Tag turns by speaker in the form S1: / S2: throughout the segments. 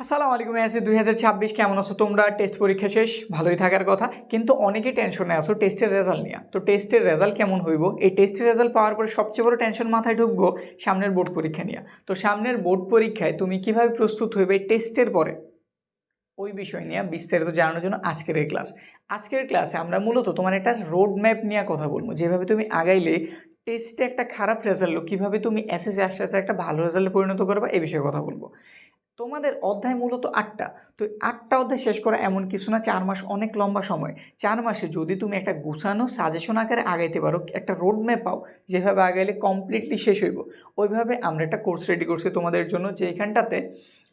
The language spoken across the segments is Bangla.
S1: আসসালামু আলাইকুম এসে দুই হাজার ছাব্বিশ, কেমন আছো তোমরা? টেস্ট পরীক্ষা শেষ, ভালোই থাকার কথা। কিন্তু অনেকেই টেনশনে আছো, টেস্টের রেজাল্ট নিয়ে। তো টেস্টের রেজাল্ট কেমন হইব? এই টেস্টের রেজাল্ট পাওয়ার পরে সবচেয়ে বড় টেনশন মাথায় ঢুকবো, সামনের বোর্ড পরীক্ষা নিয়ে। তো সামনের বোর্ড পরীক্ষায় তুমি কীভাবে প্রস্তুত হইবে টেস্টের পরে? ওই বিষয় নিয়ে বিস্তারিত জানানোর জন্য আজকের এই ক্লাস আজকের ক্লাসে আমরা মূলত তোমার একটা রোড ম্যাপ নিয়ে কথা বলব। যেভাবে তুমি আগাইলে টেস্টে একটা খারাপ রেজাল্ট কীভাবে তুমি এসএসসি আস্তে আস্তে একটা ভালো রেজাল্টে পরিণত করবা, এ বিষয়ে কথা বলব। তোমাদের অধ্যায় মূলত আটটা। তো আটটা অধ্যায় শেষ করা এমন কিছু না, চার মাস অনেক লম্বা সময়। চার মাসে যদি তুমি একটা গুছানো সাজেশন আকারে আগাইতে পারো, একটা রোড ম্যাপ পাও, যেভাবে আগাইলে কমপ্লিটলি শেষ হইব, ওইভাবে আমরা একটা কোর্স রেডি করছি তোমাদের জন্য যে এখানটাতে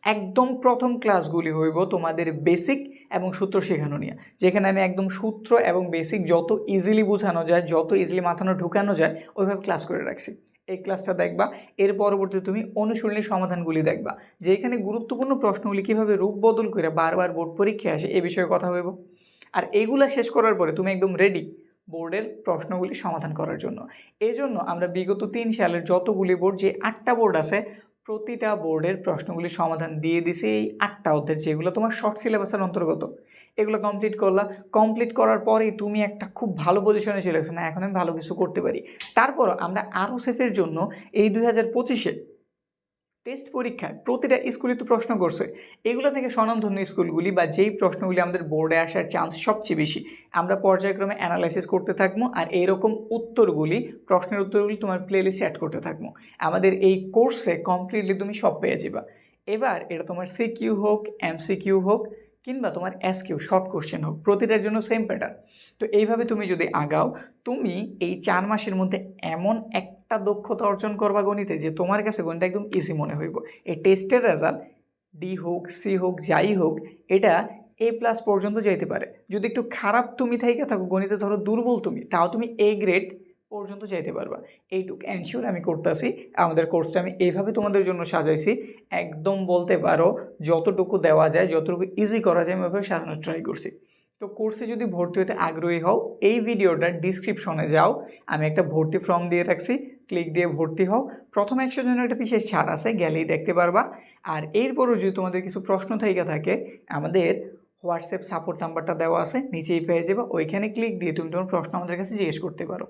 S1: একদম প্রথম ক্লাসগুলি হইব তোমাদের বেসিক এবং সূত্র শেখানো নিয়ে। যেখানে আমি একদম সূত্র এবং বেসিক যত ইজিলি বোঝানো যায়, যত ইজিলি মাথানো ঢুকানো যায়, ওইভাবে ক্লাস করে রাখছি। এই ক্লাসটা দেখবা। এর পরবর্তী তুমি অনুশীলনী সমাধানগুলি দেখবা। যে এখানে গুরুত্বপূর্ণ প্রশ্নগুলি কীভাবে রূপ বদল করে বারবার বোর্ড পরীক্ষায় আসে, এ বিষয়ে কথা হইব আর এইগুলা শেষ করার পরে তুমি একদম রেডি বোর্ডের প্রশ্নগুলি সমাধান করার জন্য। এজন্য জন্য আমরা বিগত তিন সালের যতগুলি বোর্ড, যে আটটা বোর্ড আছে প্রতিটা বোর্ডের প্রশ্নগুলি সমাধান দিয়ে দিছি এই আটটা অধ্যায় যেগুলো তোমার শর্ট সিলেবাসের অন্তর্গত। এগুলো কমপ্লিট করলা। কমপ্লিট করার পরেই তুমি একটা খুব ভালো পজিশনে চলে গেছো। না, এখন আমি ভালো কিছু করতে পারি। তারপর আমরা আরও সেফের জন্য এই দুই হাজার পঁচিশে টেস্ট পরীক্ষায় প্রতিটা স্কুলে তো প্রশ্ন করছে। এগুলো থেকে স্বনামধন্য স্কুলগুলি বা যেই প্রশ্নগুলি আমাদের বোর্ডে আসার চান্স সবচেয়ে বেশি। আমরা পর্যায়ক্রমে অ্যানালাইসিস করতে থাকব আর এরকম উত্তরগুলি, প্রশ্নের উত্তরগুলি তোমার প্লেলিস্টে অ্যাড করতে থাকব। আমাদের এই কোর্সে কমপ্লিটলি তুমি সব পেয়ে যাবা। এবার এটা তোমার সিকিউ হোক এমসিকিউ হোক কিংবা তোমার এসকিউ শর্ট কোশ্চেন হোক, প্রতিটার জন্য সেম প্যাটার্ন তো এইভাবে তুমি যদি আগাও, তুমি এই চার মাসের মধ্যে এমন একটা দক্ষতা অর্জন করবা গণিতে যে তোমার কাছে গণিত একদম ইজি মনে হইব। এই টেস্টের রেজাল্ট ডি হোক সি হোক, যাই হোক, এটা এ প্লাস পর্যন্ত যাইতে পারে। যদি একটু খারাপ তুমি থাইকা থাকো, গণিতে ধরো দুর্বল তুমি, তাও তুমি এ গ্রেড পর্যন্ত যাইতে পারবা। এইটুক এনশিওর আমি করতেছি। আমাদের কোর্সটা আমি এইভাবে তোমাদের জন্য সাজাইছি। একদম বলতে পারো, যতটুকু দেওয়া যায়, যতটুকু ইজি করা যায়, আমি ওইভাবে সাজানোর ট্রাই করছি। তো কোর্সে যদি ভর্তি হতে আগ্রহী হও, এই ভিডিওটার ডিসক্রিপশনে যাও। আমি একটা ভর্তি ফর্ম দিয়ে রাখছি। ক্লিক দিয়ে ভর্তি হও। প্রথম একশো জনের একটা বিশেষ ছাড় আছে, গেলেই দেখতে পারবা। আর এরপরও যদি তোমাদের কিছু প্রশ্ন থেকে থাকে, আমাদের হোয়াটসঅ্যাপ সাপোর্ট নাম্বারটা দেওয়া আছে, নিচেই পেয়ে যাবে। ওইখানে ক্লিক দিয়ে তুমি তোমার প্রশ্ন আমাদের কাছে জিজ্ঞেস করতে পারো।